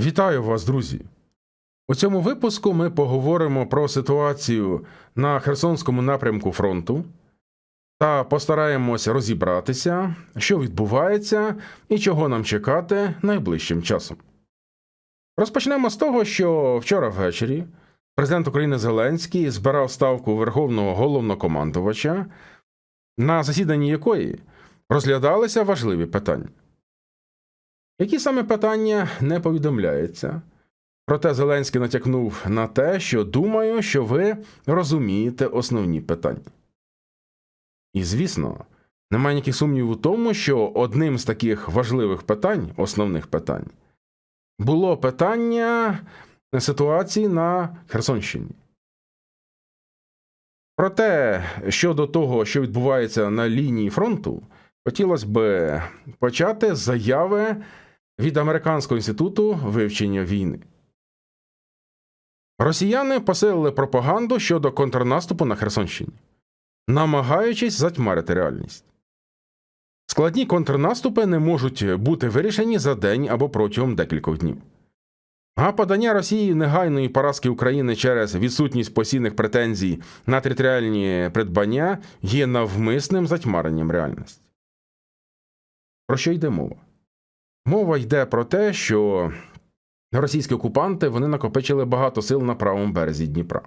Вітаю вас, друзі! У цьому випуску ми поговоримо про ситуацію на Херсонському напрямку фронту та постараємося розібратися, що відбувається і чого нам чекати найближчим часом. Розпочнемо з того, що вчора ввечері президент України Зеленський збирав ставку Верховного головнокомандувача, на засіданні якої розглядалися важливі питання. Які саме питання не повідомляється. Проте Зеленський натякнув на те, що думаю, що ви розумієте основні питання. І звісно, немає ніяких сумнівів у тому, що одним з таких важливих питань, основних питань, було питання ситуації на Херсонщині. Проте, щодо того, що відбувається на лінії фронту, хотілося б почати з заяви від Американського інституту вивчення війни. Росіяни посилили пропаганду щодо контрнаступу на Херсонщині, намагаючись затьмарити реальність. Складні контрнаступи не можуть бути вирішені за день або протягом декількох днів. А подання Росії негайної поразки України через відсутність постійних претензій на територіальні придбання є навмисним затьмаренням реальності. Про що йде мова? Мова йде про те, що російські окупанти вони накопичили багато сил на правому березі Дніпра.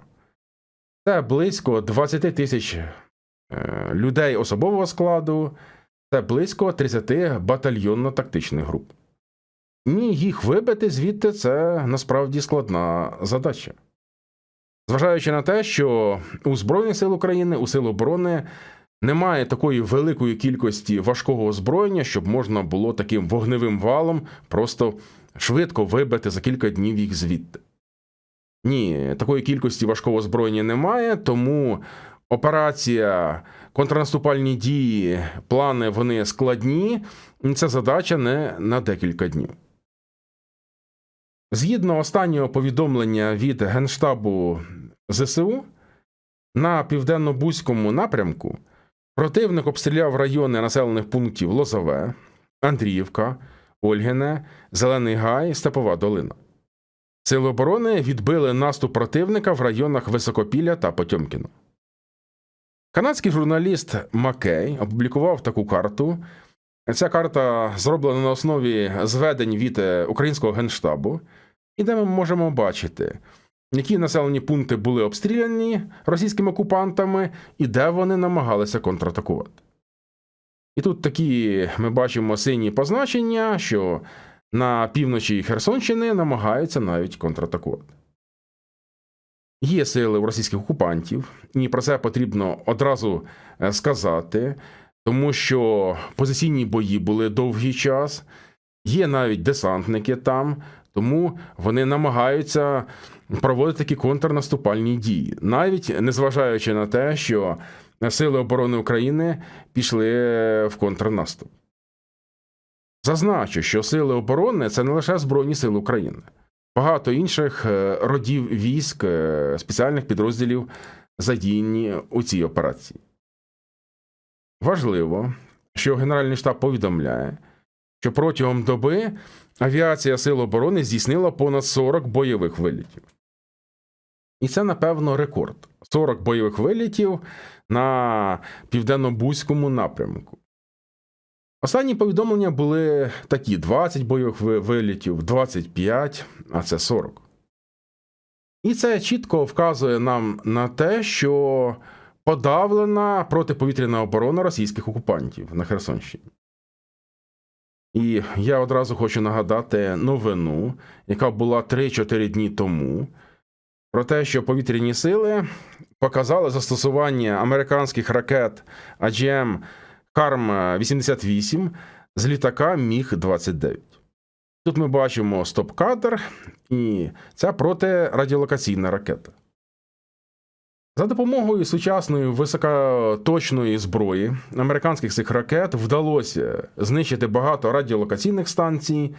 Це близько 20 тисяч е, людей особового складу, це близько 30 батальйонно-тактичних груп. Ні, їх вибити звідти це насправді складна задача. Зважаючи на те, що у Збройних сил України, у Сил оборони немає такої великої кількості важкого озброєння, щоб можна було таким вогневим валом просто швидко вибити за кілька днів їх звідти. Ні, такої кількості важкого озброєння немає, тому операція, контрнаступальні дії, плани вони складні, і це задача не на декілька днів. Згідно останнього повідомлення від Генштабу ЗСУ, на південно-бузькому напрямку противник обстріляв райони населених пунктів Лозове, Андріївка, Ольгине, Зелений Гай, Степова Долина. Сили оборони відбили наступ противника в районах Високопілля та Потьомкіно. Канадський журналіст Маккей опублікував таку карту. Ця карта зроблена на основі зведень від е, українського генштабу, і де ми можемо бачити, які населені пункти були обстріляні російськими окупантами і де вони намагалися контратакувати. І тут такі ми бачимо сині позначення, що на півночі Херсонщини намагаються навіть контратакувати. Є сили у російських окупантів, і про це потрібно одразу е, сказати, тому що позиційні бої були довгий час, є навіть десантники там, тому вони намагаються проводити такі контрнаступальні дії, навіть незважаючи на те, що Сили оборони України пішли в контрнаступ. Зазначу, що Сили оборони це не лише Збройні Сили України. Багато інших е, родів військ, е, спеціальних підрозділів задіяні у цій операції. Важливо, що Генеральний штаб повідомляє, що протягом доби авіація Сил оборони здійснила понад 40 бойових вилітів. І це, напевно, рекорд: 40 бойових вилітів на південно-бузькому напрямку. Останні повідомлення були такі: 20 бойових вилітів, 25, а це 40. І це чітко вказує нам на те, що подавлена протиповітряна оборона російських окупантів на Херсонщині. І я одразу хочу нагадати новину, яка була 3-4 дні тому, про те, що повітряні сили показали застосування американських ракет AGM Харм 88 з літака Міг 29. Тут ми бачимо стоп-кадр, і це протирадіолокаційна ракета. За допомогою сучасної високоточної зброї американських цих ракет вдалося знищити багато радіолокаційних станцій,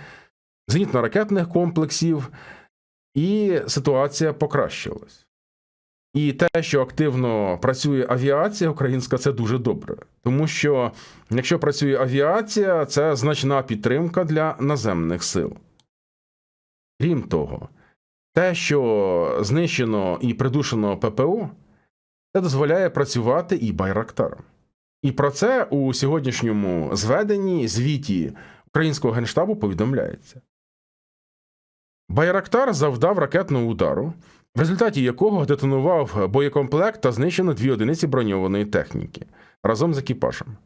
зенітно-ракетних комплексів, і ситуація покращилась. І те, що активно працює авіація українська, це дуже добре. Тому що якщо працює авіація, це значна підтримка для наземних сил. Крім того, те, що знищено і придушено ППО, це дозволяє працювати і байрактарам. І про це у сьогоднішньому зведенні звіті українського генштабу повідомляється. Байрактар завдав ракетного удару, в результаті якого детонував боєкомплект та знищено дві одиниці броньованої техніки разом з екіпажем.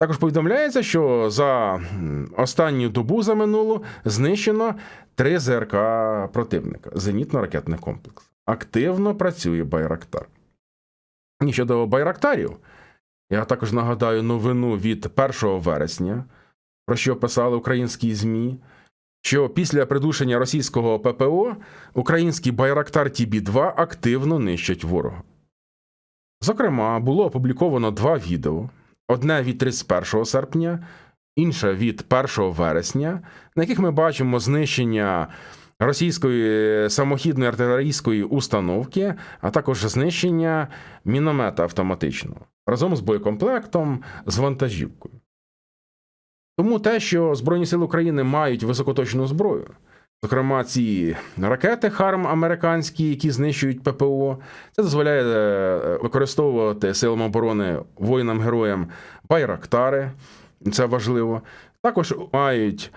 Також повідомляється, що за останню добу за минулу знищено три ЗРК противника зенітно-ракетний комплекс. Активно працює Байрактар. І щодо Байрактарів, я також нагадаю новину від 1 вересня, про що писали українські ЗМІ, що після придушення російського ППО український Байрактар ТБ-2 активно нищать ворога. Зокрема, було опубліковано два відео: одне від 31 серпня, інше від 1 вересня, на яких ми бачимо знищення російської самохідної артилерійської установки, а також знищення міномета автоматичного разом з боєкомплектом, з вантажівкою. Тому те, що Збройні Сили України мають високоточну зброю, зокрема ці ракети Харм американські, які знищують ППО, це дозволяє е, використовувати силам оборони воїнам-героям байрактари, це важливо. Також мають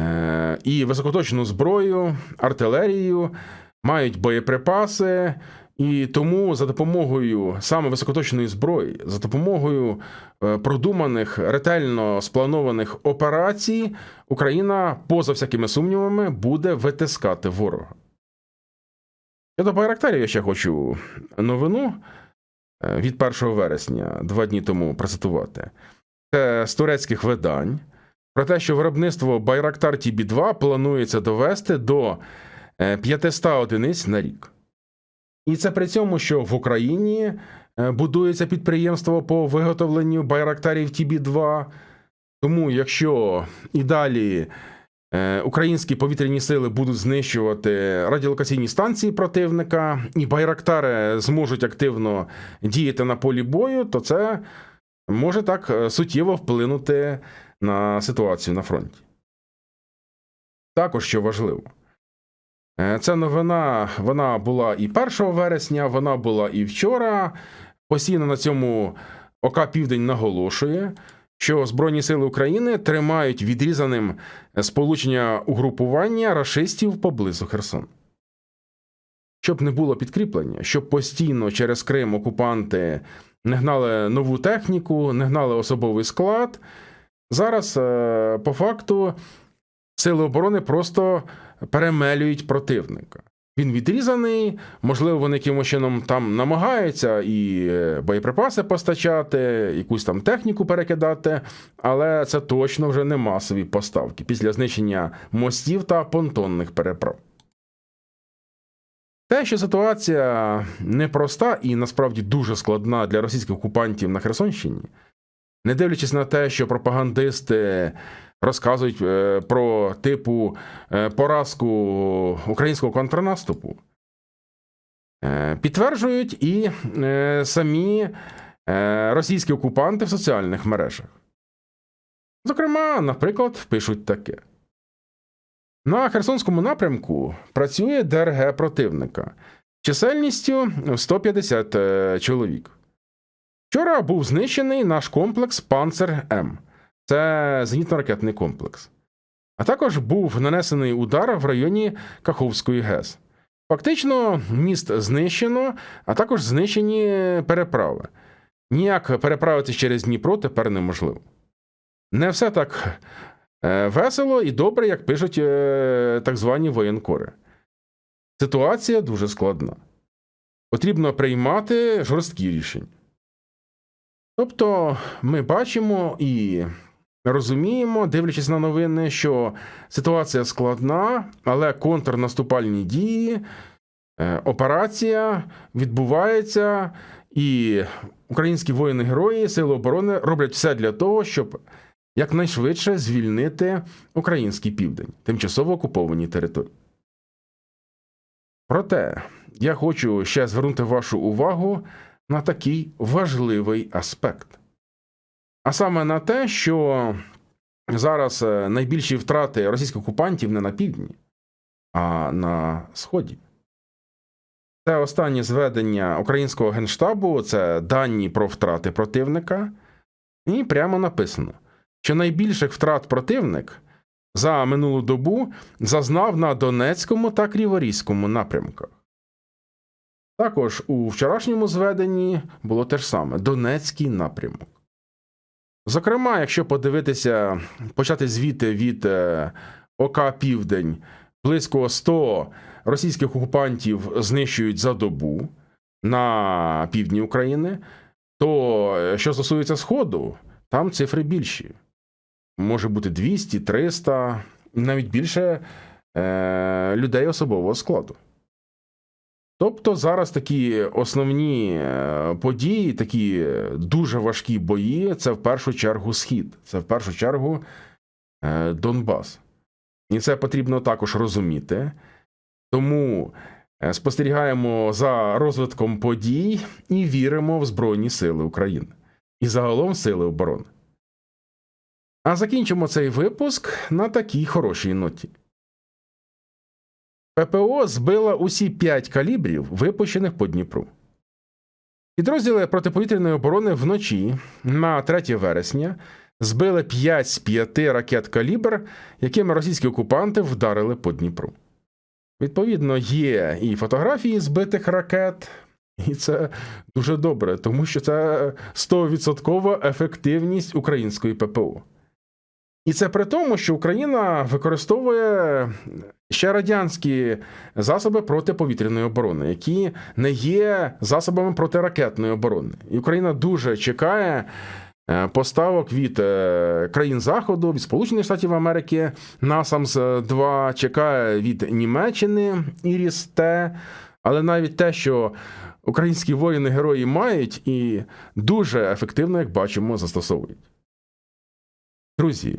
е, і високоточну зброю, артилерію, мають боєприпаси. І тому за допомогою саме високоточної зброї, за допомогою е, продуманих, ретельно спланованих операцій, Україна, поза всякими сумнівами, буде витискати ворога. Щодо Байрактарів я ще хочу новину е, від 1 вересня, два дні тому процитувати. Це з турецьких видань про те, що виробництво Байрактар TB2 планується довести до е, 500 одиниць на рік. І це при цьому, що в Україні е, будується підприємство по виготовленню байрактарів ТБ-2. Тому, якщо і далі е, українські повітряні сили будуть знищувати радіолокаційні станції противника, і байрактари зможуть активно діяти на полі бою, то це може так е, суттєво вплинути на ситуацію на фронті. Також що важливо. Е, Ця новина вона була і 1 вересня, вона була і вчора. Постійно на цьому ОК Південь наголошує, що Збройні Сили України тримають відрізаним сполучення угрупування рашистів поблизу Херсон. Щоб не було підкріплення, щоб постійно через Крим окупанти не гнали нову техніку, не гнали особовий склад. Зараз, е, по факту, Сили оборони просто перемелюють противника. Він відрізаний, можливо, вони якимось чином там намагаються і е, боєприпаси постачати, якусь там техніку перекидати, але це точно вже не масові поставки після знищення мостів та понтонних переправ. Те, що ситуація непроста і насправді дуже складна для російських окупантів на Херсонщині, не дивлячись на те, що пропагандисти розказують е, про типу е, поразку українського контрнаступу, е, підтверджують і самі російські окупанти в соціальних мережах. Зокрема, наприклад, пишуть таке. На Херсонському напрямку працює ДРГ противника чисельністю 150 е, чоловік. Вчора був знищений наш комплекс Панцер М. Це зенітно-ракетний комплекс. А також був нанесений удар в районі Каховської ГЕС. Фактично, міст знищено, а також знищені переправи. Ніяк переправитись через Дніпро тепер неможливо. Не все так е, весело і добре, як пишуть е, так звані воєнкори. Ситуація дуже складна. Потрібно приймати жорсткі рішення. Тобто, ми бачимо і розуміємо, дивлячись на новини, що ситуація складна, але контрнаступальні дії, е, операція відбувається, і українські воїни-герої Сили оборони роблять все для того, щоб якнайшвидше звільнити український південь, тимчасово окуповані території. Проте я хочу ще звернути вашу увагу на такий важливий аспект. А саме на те, що зараз е, найбільші втрати російських окупантів не на півдні, а на сході. Це останнє зведення українського генштабу, це дані про втрати противника. І прямо написано, що найбільших втрат противник за минулу добу зазнав на Донецькому та Криворізькому напрямках. Також у вчорашньому зведенні було те ж саме Донецький напрямок. Зокрема, якщо подивитися, почати звіти від е, ОК Південь, близько 100 російських окупантів знищують за добу на півдні України, то е, що стосується Сходу, там цифри більші. Може бути 200, 300, навіть більше е, людей особового складу. Тобто зараз такі основні е, події, такі е, дуже важкі бої, це в першу чергу Схід, це в першу чергу е, Донбас. І це потрібно також розуміти. Тому спостерігаємо за розвитком подій і віримо в Збройні Сили України і загалом Сили оборони. А закінчимо цей випуск на такій хорошій ноті. ППО збила усі 5 калібрів, випущених по Дніпру. Підрозділи протиповітряної оборони вночі на 3 вересня збили 5 з 5 ракет калібр, якими російські окупанти вдарили по Дніпру. Відповідно, є і фотографії збитих ракет, і це дуже добре, тому що це 100% ефективність української ППО. І це при тому, що Україна використовує ще радянські засоби протиповітряної оборони, які не є засобами протиракетної оборони. І Україна дуже чекає е, поставок від е, країн Заходу, від Сполучених Штатів Америки, NASAMS 2 чекає від Німеччини Іріс-Т, але навіть те, що українські воїни герої мають і дуже ефективно, як бачимо, застосовують. Друзі,